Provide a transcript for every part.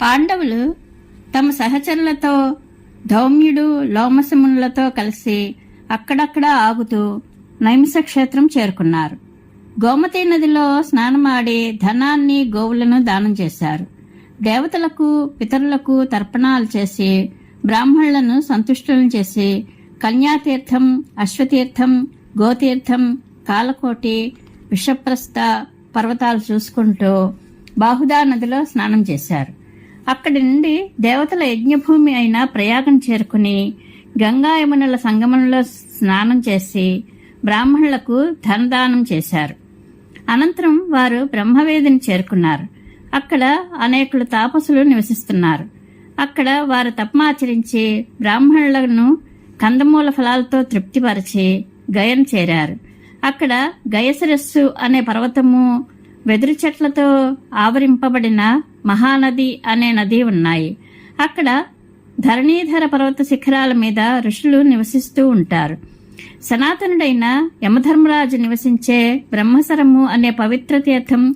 పాండవులు తమ సహచరులతో ధౌమ్యుడు లోమసమునులతో కలిసి అక్కడక్కడ ఆగుతూ నైమిష క్షేత్రం చేరుకున్నారు. గోమతి నదిలో స్నానమాడి ధనాన్ని గోవులను దానం చేశారు. దేవతలకు పితరులకు తర్పణాలు చేసి బ్రాహ్మణులను సంతుష్టులను చేసి కన్యాతీర్థం అశ్వతీర్థం గోతీర్థం కాలకోటి విషప్రస్థ పర్వతాలు చూసుకుంటూ బాహుదా నదిలో స్నానం చేశారు. అక్కడి నుండి దేవతల యజ్ఞభూమి అయిన ప్రయాగం చేరుకుని గంగా యమునల సంగమంలో స్నానం చేసి బ్రాహ్మణులకు ధనదానం చేశారు. అనంతరం వారు బ్రహ్మవేదిని చేరుకున్నారు. అక్కడ అనేకులు తాపసులు నివసిస్తున్నారు. అక్కడ వారు తపమాచరించి బ్రాహ్మణులను కందమూల ఫలాలతో తృప్తిపరిచి గయం చేరారు. అక్కడ గయసరస్సు అనే పర్వతము వెదురు చెట్లతో ఆవరింపబడిన మహానది అనే నది ఉన్నాయి. అక్కడ ధరణీధర పర్వత శిఖరాల మీద ఋషులు నివసిస్తూ ఉంటారు. సనాతనుడైన యమధర్మరాజు నివసించే బ్రహ్మసరము అనే పవిత్ర తీర్థం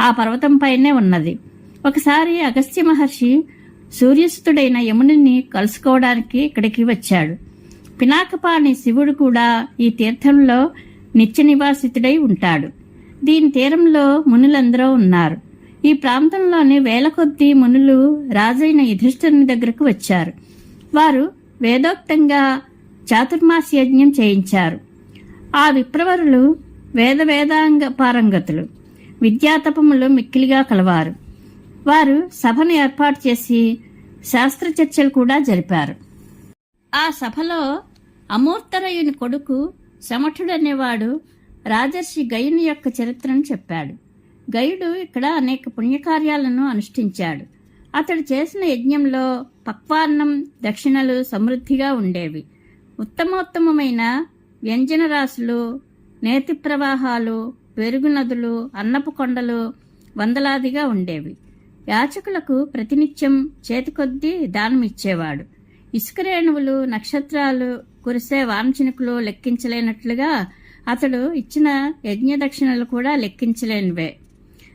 ఆ పర్వతంపైనే ఉన్నది. ఒకసారి అగస్త్య మహర్షి సూర్యస్తుడైన యమునిని కలుసుకోవడానికి ఇక్కడికి వచ్చాడు. పినాకపాణి శివుడు కూడా ఈ తీర్థంలో నిత్య నివాసితుడై ఉంటాడు. దీని తీరంలో మునులందరూ ఉన్నారు. ఈ ప్రాంతంలోని వేల కొద్ది మునులు రాజైన యుధిష్ఠిరుని దగ్గరకు వచ్చారు. వారు వేదోక్తంగా చాతుర్మాస యజ్ఞం చేయించారు. ఆ విప్రవరులు వేద వేదాంగ పారంగతులు విద్యాతపములు మిక్కిలిగా కలవారు. వారు సభను ఏర్పాటు చేసి శాస్త్ర చర్చలు కూడా జరిపారు. ఆ సభలో అమూర్తరయుని కొడుకు సమఠుడనేవాడు రాజర్షి గయుని యొక్క చరిత్రను చెప్పాడు. గయుడు ఇక్కడ అనేక పుణ్యకార్యాలను అనుష్ఠించాడు. అతడు చేసిన యజ్ఞంలో పక్వాన్నం దక్షిణలు సమృద్ధిగా ఉండేవి. ఉత్తమోత్తమమైన వ్యంజన రాశులు నేతి ప్రవాహాలు పెరుగు నదులు అన్నపు కొండలు వందలాదిగా ఉండేవి. యాచకులకు ప్రతినిత్యం చేతికొద్దీ దానం ఇచ్చేవాడు. ఇసుక రేణువులు నక్షత్రాలు కురిసే వాంఛనికులు లెక్కించలేనట్లుగా అతడు ఇచ్చిన యజ్ఞదక్షిణలు కూడా లెక్కించలేనివే.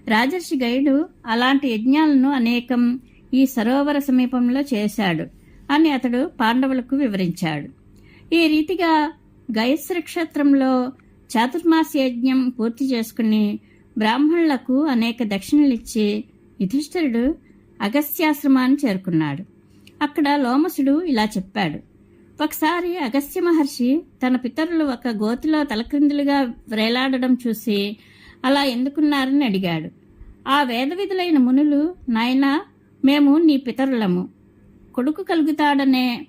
రాజర్షి గైడు అలాంటి యజ్ఞాలను అనేకం ఈ సరోవర సమీపంలో చేశాడు అని అతడు పాండవులకు వివరించాడు. ఈ రీతిగా గయశ్రీ క్షేత్రంలో చాతుర్మాస యజ్ఞం పూర్తి చేసుకుని బ్రాహ్మణులకు అనేక దక్షిణలిచ్చి యుధిష్ఠిరుడు అగస్త్యాశ్రమాన్ని చేరుకున్నాడు. అక్కడ లోమసుడు ఇలా చెప్పాడు. ఒకసారి అగస్త్య మహర్షి తన పితరులు ఒక గోతిలో తలక్రిందులుగా వ్రేలాడడం చూసి అలా ఎందుకున్నారని అడిగాడు. ఆ వేద విధులైన మునులు నాయనా మేము నీ పితరులము. కొడుకు కలుగుతాడనే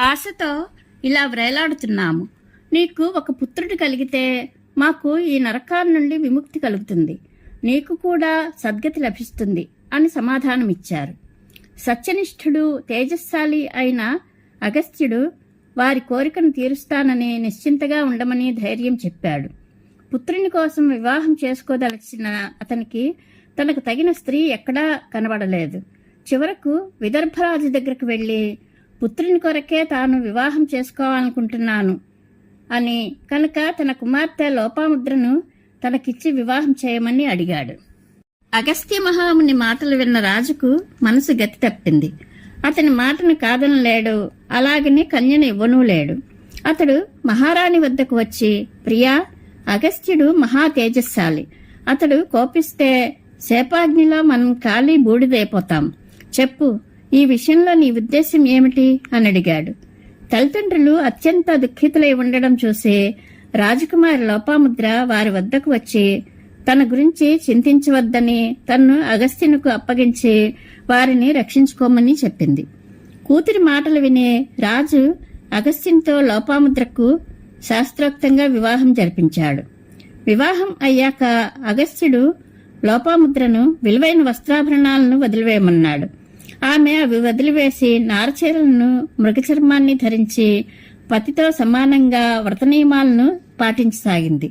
ఆశతో ఇలా వ్రేలాడుతున్నాము నీకు ఒక పుత్రుడు కలిగితే మాకు ఈ నరకాల నుండి విముక్తి కలుగుతుంది. నీకు కూడా సద్గతి లభిస్తుంది అని సమాధానమిచ్చారు. సత్యనిష్ఠుడు తేజస్శాలి అయిన అగస్త్యుడు వారి కోరికను తీరుస్తానని నిశ్చింతగా ఉండమని ధైర్యం చెప్పాడు. పుత్రుని కోసం వివాహం చేసుకోదలచిన అతనికి తనకు తగిన స్త్రీ ఎక్కడా కనబడలేదు. చివరకు విదర్భరాజు దగ్గరకు వెళ్ళి పుత్రుని కొరకే తాను వివాహం చేసుకోవాలనుకుంటున్నాను అని కనుక తన కుమార్తె లోపాముద్రను తనకిచ్చి వివాహం చేయమని అడిగాడు. అగస్త్య మహాముని మాటలు విన్న రాజుకు మనసు గతి తప్పింది. అతని మాటను కాదనలేడు అలాగని కన్యను ఇవ్వనూ లేడు. అతడు మహారాణి వద్దకు వచ్చి ప్రియా అగస్త్యుడు మహా తేజస్శాలి అతడు కోపిస్తే శాపాగ్నిలో మనం ఖాళీ బూడిదైపోతాం. చెప్పు ఈ విషయంలో నీ ఉద్దేశం ఏమిటి అని అడిగాడు. తల్లిదండ్రులు అత్యంత దుఃఖితులై ఉండడం చూసి రాజకుమారి లోపాముద్ర వారి వద్దకు వచ్చి తన గురించి చింతించవద్దని తన్ను అగస్త్యునికి అప్పగించి వారిని రక్షించుకోమని చెప్పింది. కూతురి మాటలు విని రాజు అగస్త్యంతో లోపాముద్రకు శాస్త్రోక్తంగా వివాహం జరిపించాడు. వివాహం అయ్యాక అగస్త్యుడు లోపాముద్రను విలువైన వస్త్రాభరణాలను వదిలివేయమన్నాడు. ఆమె అవి వదిలివేసి నారచీరలను మృగచర్మాన్ని ధరించి పతితో సమానంగా వ్రత నియమాలను పాటించసాగింది.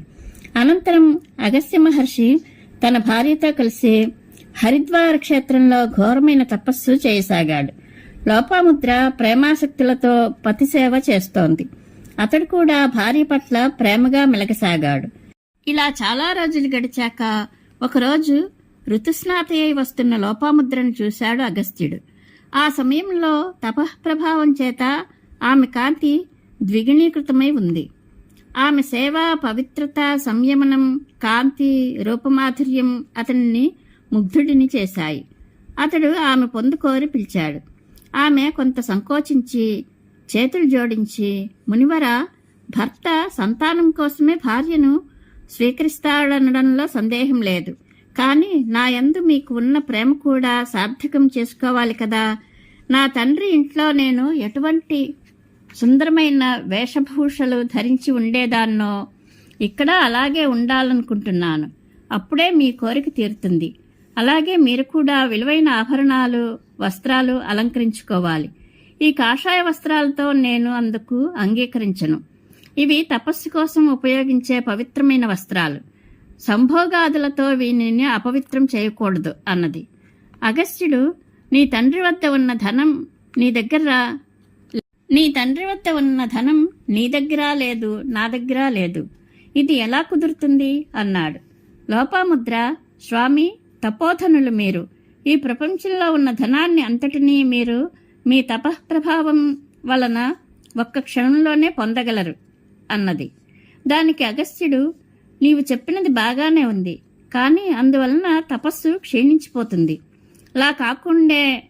అనంతరం అగస్త్య మహర్షి తన భార్యతో కలిసి హరిద్వార క్షేత్రంలో ఘోరమైన తపస్సు చేయసాగాడు. లోపాముద్ర ప్రేమాశక్తులతో పతిసేవ చేస్తోంది. అతడు కూడా భార్య పట్ల ప్రేమగా మెలగసాగాడు. ఇలా చాలా రోజులు గడిచాక ఒకరోజు ఋతుస్నాత అయి వస్తున్న లోపాముద్రను చూశాడు అగస్త్యుడు. ఆ సమయంలో తపఃప్రభావం చేత ఆమె కాంతి ద్విగుణీకృతమై ఉంది. ఆమె సేవ పవిత్రత సంయమనం కాంతి రూపమాధుర్యం అతనిని ముగ్ధుడిని చేశాయి. అతడు ఆమె పొందుకోరి పిలిచాడు. ఆమె కొంత సంకోచించి చేతులు జోడించి మునివర భర్త సంతానం కోసమే భార్యను స్వీకరిస్తాడనడంలో సందేహం లేదు. కానీ నా యందు మీకు ఉన్న ప్రేమ కూడా సార్థకం చేసుకోవాలి కదా. నా తండ్రి ఇంట్లో నేను ఎటువంటి సుందరమైన వేషభూషలు ధరించి ఉండేదాన్నో ఇక్కడ అలాగే ఉండాలనుకుంటున్నాను. అప్పుడే మీ కోరిక తీరుతుంది. అలాగే మీరు కూడా విలువైన ఆభరణాలు వస్త్రాలు అలంకరించుకోవాలి. ఈ కాషాయ వస్త్రాలతో నేను అందుకు అంగీకరించను. ఇవి తపస్సు కోసం ఉపయోగించే పవిత్రమైన వస్త్రాలు. సంభోగాదులతో వీనిని అపవిత్రం చేయకూడదు అన్నది. అగస్త్యుడు నీ తండ్రి వద్ద ఉన్న ధనం నీ దగ్గర నీ తండ్రి వద్ద ఉన్న ధనం నీ దగ్గర లేదు నా దగ్గర లేదు. ఇది ఎలా కుదురుతుంది? అన్నాడు. లోపాముద్ర స్వామి తపోధనులు మీరు ఈ ప్రపంచంలో ఉన్న ధనాన్ని అంతటినీ మీరు మీ తపఃప్రభావం వలన ఒక్క క్షణంలోనే పొందగలరు అన్నది. దానికి అగస్త్యుడు నీవు చెప్పినది బాగానే ఉంది కానీ అందువలన తపస్సు క్షీణించిపోతుంది. అలా కాకుండే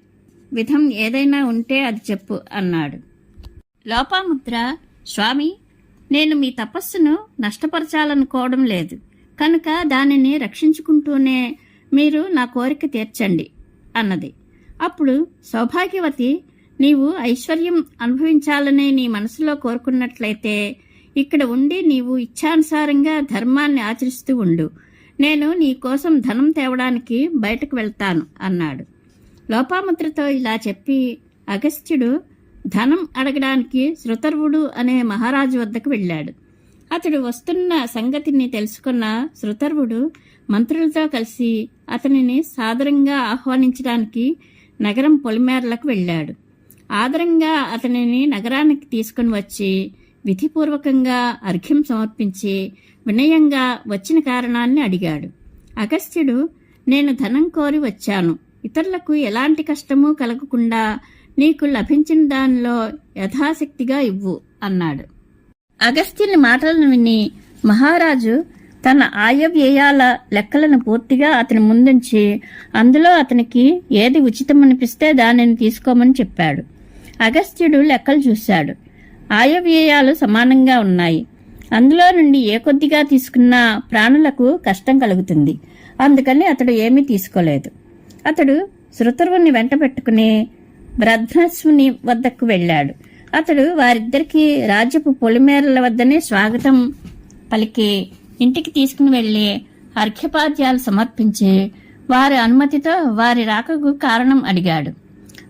విధం ఏదైనా ఉంటే అది చెప్పు అన్నాడు. లోపాముద్ర స్వామి నేను మీ తపస్సును నష్టపరచాలనుకోవడం లేదు. కనుక దానిని రక్షించుకుంటూనే మీరు నా కోరిక తీర్చండి అన్నది. అప్పుడు సౌభాగ్యవతి నీవు ఐశ్వర్యం అనుభవించాలని నీ మనసులో కోరుకున్నట్లయితే ఇక్కడ ఉండి నీవు ఇచ్ఛానుసారంగా ధర్మాన్ని ఆచరిస్తూ ఉండు. నేను నీ కోసం ధనం తేవడానికి బయటకు వెళ్తాను అన్నాడు. లోపాముద్రతో ఇలా చెప్పి అగస్త్యుడు ధనం అడగడానికి శృతర్వుడు అనే మహారాజు వద్దకు వెళ్ళాడు. అతడు వస్తున్న సంగతిని తెలుసుకున్న శృతర్వుడు మంత్రులతో కలిసి అతనిని సాదరంగా ఆహ్వానించడానికి నగరం పొలిమేరలకు వెళ్ళాడు. ఆదరంగా అతనిని నగరానికి తీసుకుని వచ్చి విధిపూర్వకంగా అర్ఘ్యం సమర్పించి వినయంగా వచ్చిన కారణాన్ని అడిగాడు. అగస్త్యుడు నేను ధనం కోరి వచ్చాను. ఇతరులకు ఎలాంటి కష్టము కలగకుండా నీకు లభించిన దానిలో యథాశక్తిగా ఇవ్వు అన్నాడు. అగస్త్యుని మాటలను విని మహారాజు తన ఆయవ్యయాల లెక్కలను పూర్తిగా అతని ముందుంచి అందులో అతనికి ఏది ఉచితమనిపిస్తే దానిని తీసుకోమని చెప్పాడు. అగస్త్యుడు లెక్కలు చూశాడు. ఆయవ్యయాలు సమానంగా ఉన్నాయి. అందులో నుండి ఏ కొద్దిగా తీసుకున్నా ప్రాణులకు కష్టం కలుగుతుంది. అందుకని అతడు ఏమీ తీసుకోలేదు. అతడు శృతరువుని వెంట పెట్టుకుని బ్రధ్నస్వుని వద్దకు వెళ్ళాడు. అతడు వారిద్దరికి రాజ్యపు పొలిమేరల వద్దనే స్వాగతం పలికి ఇంటికి తీసుకుని వెళ్ళి అర్ఘ్యపాద్యాలు సమర్పించి వారి అనుమతితో వారి రాకకు కారణం అడిగాడు.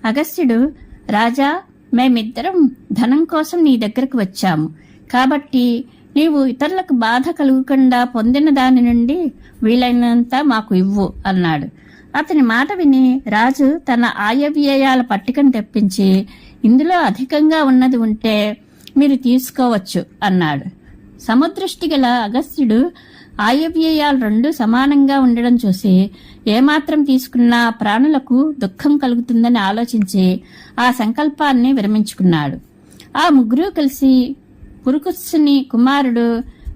అగస్త్యుడు రాజా మేమిద్దరం ధనం కోసం నీ దగ్గరకు వచ్చాము. కాబట్టి నీవు ఇతరులకు బాధ కలుగకుండా పొందిన దాని నుండి వీలైనంత మాకు ఇవ్వు అన్నాడు. అతని మాట విని రాజు తన ఆయవ్యయాల పట్టికను తెప్పించి ఇందులో అధికంగా ఉన్నది ఉంటే మీరు తీసుకోవచ్చు అన్నాడు. సముదృష్టి గల అగస్త్యుడు ఆయవ్యయాలు రెండు సమానంగా ఉండడం చూసి ఏమాత్రం తీసుకున్నా ప్రాణులకు దుఃఖం కలుగుతుందని ఆలోచించి ఆ సంకల్పాన్ని విరమించుకున్నాడు ఆ ముగ్గురు కలిసి పురుకుస్సుని కుమారుడు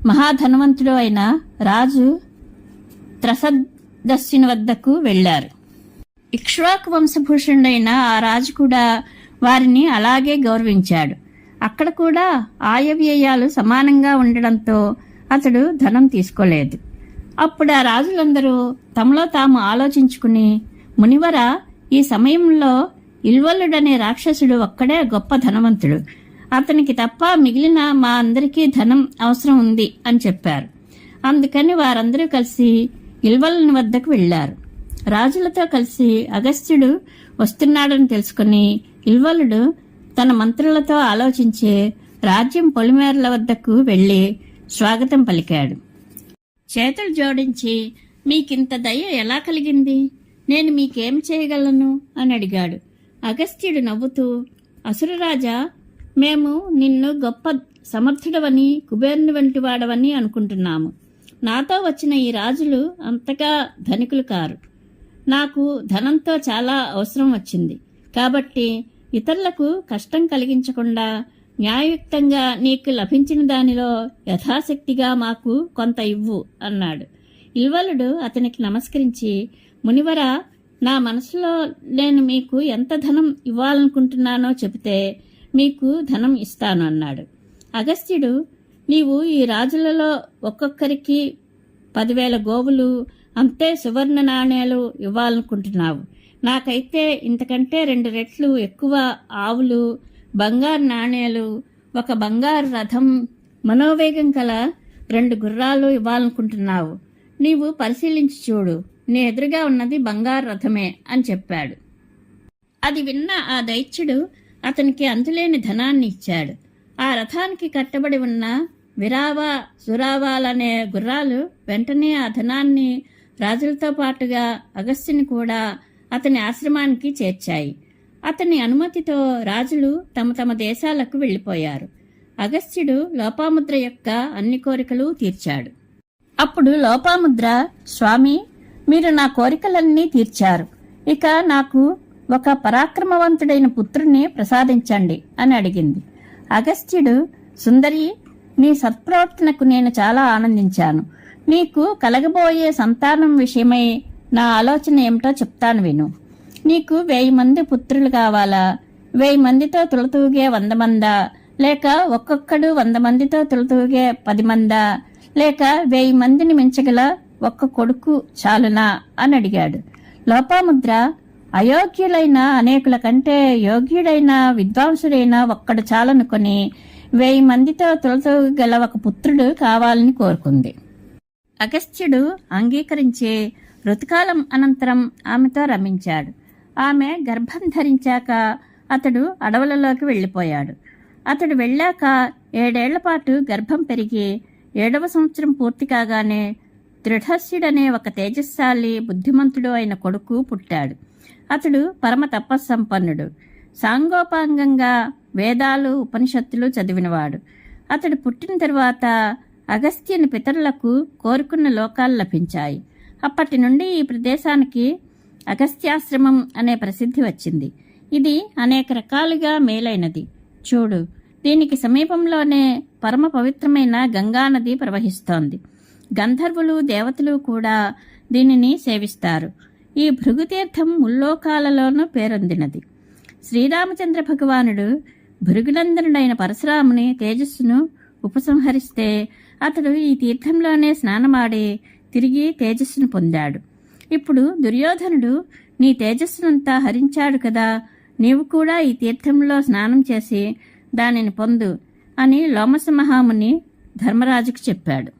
మహాధనవంతుడు అయిన రాజు దస్యుని వద్దకు వెళ్ళారు ఇక్ష్వాకు వంశభూషణుడైన ఆ రాజు కూడా వారిని అలాగే గౌరవించాడు. అక్కడ కూడా ఆయవ్యయాలు సమానంగా ఉండడంతో అతడు ధనం తీసుకోలేదు. అప్పుడు ఆ రాజులందరూ తమలో తాము ఆలోచించుకుని మునివర ఈ సమయంలో ఇల్వల్లుడనే రాక్షసుడు ఒక్కడే గొప్ప ధనవంతుడు. అతనికి తప్ప మిగిలిన మా అందరికీ ధనం అవసరం ఉంది అని చెప్పారు. అందుకని వారందరూ కలిసి ఇల్వల్లుని వద్దకు వెళ్ళారు రాజులతో కలిసి అగస్త్యుడు వస్తున్నాడని తెలుసుకుని ఇల్వలుడు తన మంత్రులతో ఆలోచించి రాజ్యం పొలిమేరల వద్దకు వెళ్ళి స్వాగతం పలికాడు. చేతులు జోడించి మీకింత దయ ఎలా కలిగింది? నేను మీకేం చేయగలను? అని అడిగాడు. అగస్త్యుడు నవ్వుతూ అసురరాజా మేము నిన్ను గొప్ప సమర్థుడవని కుబేరుని వంటి వాడవని అనుకుంటున్నాము. నాతో వచ్చిన ఈ రాజులు అంతగా ధనికులు కారు. నాకు ధనంతో చాలా అవసరం వచ్చింది. కాబట్టి ఇతరులకు కష్టం కలిగించకుండా న్యాయయుక్తంగా నీకు లభించిన దానిలో యథాశక్తిగా మాకు కొంత ఇవ్వు అన్నాడు. ఇల్వలుడు అతనికి నమస్కరించి మునివర నా మనసులో నేను మీకు ఎంత ధనం ఇవ్వాలనుకుంటున్నానో చెబితే మీకు ధనం ఇస్తాను అన్నాడు. అగస్త్యుడు నీవు ఈ రాజులలో ఒక్కొక్కరికి పదివేల గోవులు అంతే సువర్ణ నాణేలు ఇవ్వాలనుకుంటున్నావు. నాకైతే ఇంతకంటే రెండు రెట్లు ఎక్కువ ఆవులు బంగారు నాణేలు ఒక బంగారు రథం మనోవేగం కల రెండు గుర్రాలు ఇవ్వాలనుకుంటున్నావు. నీవు పరిశీలించి చూడు. నీ ఎదురుగా ఉన్నది బంగారు రథమే అని చెప్పాడు. అది విన్న ఆ దైత్యుడు అతనికి అంతులేని ధనాన్ని ఇచ్చాడు. ఆ రథానికి కట్టబడి ఉన్న విరావా సురావాలనే గుర్రాలు వెంటనే ఆ ధనాన్ని రాజులతో పాటుగా అగస్త్యుని కూడా అతని ఆశ్రమానికి చేర్చాయి. అతని అనుమతితో రాజులు తమ తమ దేశాలకు వెళ్ళిపోయారు. అగస్త్యుడు లోపాముద్ర యొక్క అన్ని కోరికలు తీర్చాడు. అప్పుడు లోపాముద్ర స్వామి మీరు నా కోరికలన్నీ తీర్చారు. ఇక నాకు ఒక పరాక్రమవంతుడైన పుత్రుని ప్రసాదించండి అని అడిగింది. అగస్త్యుడు సుందరి నీ సత్ప్రవర్తనకు నేను చాలా ఆనందించాను. నీకు కలగబోయే సంతానం విషయమై నా ఆలోచన ఏమిటో చెప్తాను విను. నీకు వెయ్యి మంది పుత్రులు కావాలా? వెయ్యి మందితో తులతూగే వంద మందా? లేక ఒక్కొక్కడు వంద మందితో తులతూగే పది మందా? లేక వెయ్యి మందిని మించగల ఒక్క కొడుకు చాలునా? అని అడిగాడు. లోపాముద్ర అయోగ్యులైన అనేకుల కంటే యోగ్యుడైన విద్వాంసుడైన ఒక్కడు చాలనుకొని వెయ్యి మందితో తులతూగల ఒక పుత్రుడు కావాలని కోరుకుంది. అగస్త్యుడు అంగీకరించి ఋతుకాలం అనంతరం ఆమెతో రమించాడు. ఆమె గర్భం ధరించాక అతడు అడవులలోకి వెళ్ళిపోయాడు. అతడు వెళ్ళాక ఏడేళ్ళ పాటు గర్భం పెరిగి ఏడవ సంవత్సరం పూర్తి కాగానే దృఢస్యుడనే ఒక తేజస్శాలి బుద్ధిమంతుడు అయిన కొడుకు పుట్టాడు. అతడు పరమ తపస్సంపన్నుడు. సాంగోపాంగంగా వేదాలు ఉపనిషత్తులు చదివినవాడు. అతడు పుట్టిన తరువాత అగస్త్యుని పితరులకు కోరుకున్న లోకాలు లభించాయి. అప్పటి నుండి ఈ ప్రదేశానికి అగస్త్యాశ్రమం అనే ప్రసిద్ధి వచ్చింది. ఇది అనేక రకాలుగా మేలైనది. చూడు దీనికి సమీపంలోనే పరమ పవిత్రమైన గంగానది ప్రవహిస్తోంది. గంధర్వులు దేవతలు కూడా దీనిని సేవిస్తారు. ఈ భృగుతీర్థం ముల్లోకాలలోనూ పేరొందినది. శ్రీరామచంద్ర భగవానుడు భృగునందనుడైన పరశురాముని తేజస్సును ఉపసంహరిస్తే అతడు ఈ తీర్థంలోనే స్నానమాడి తిరిగి తేజస్సును పొందాడు. ఇప్పుడు దుర్యోధనుడు నీ తేజస్సునంతా హరించాడు కదా నీవు కూడా ఈ తీర్థంలో స్నానం చేసి దానిని పొందు అని లోమస మహాముని ధర్మరాజుకు చెప్పాడు.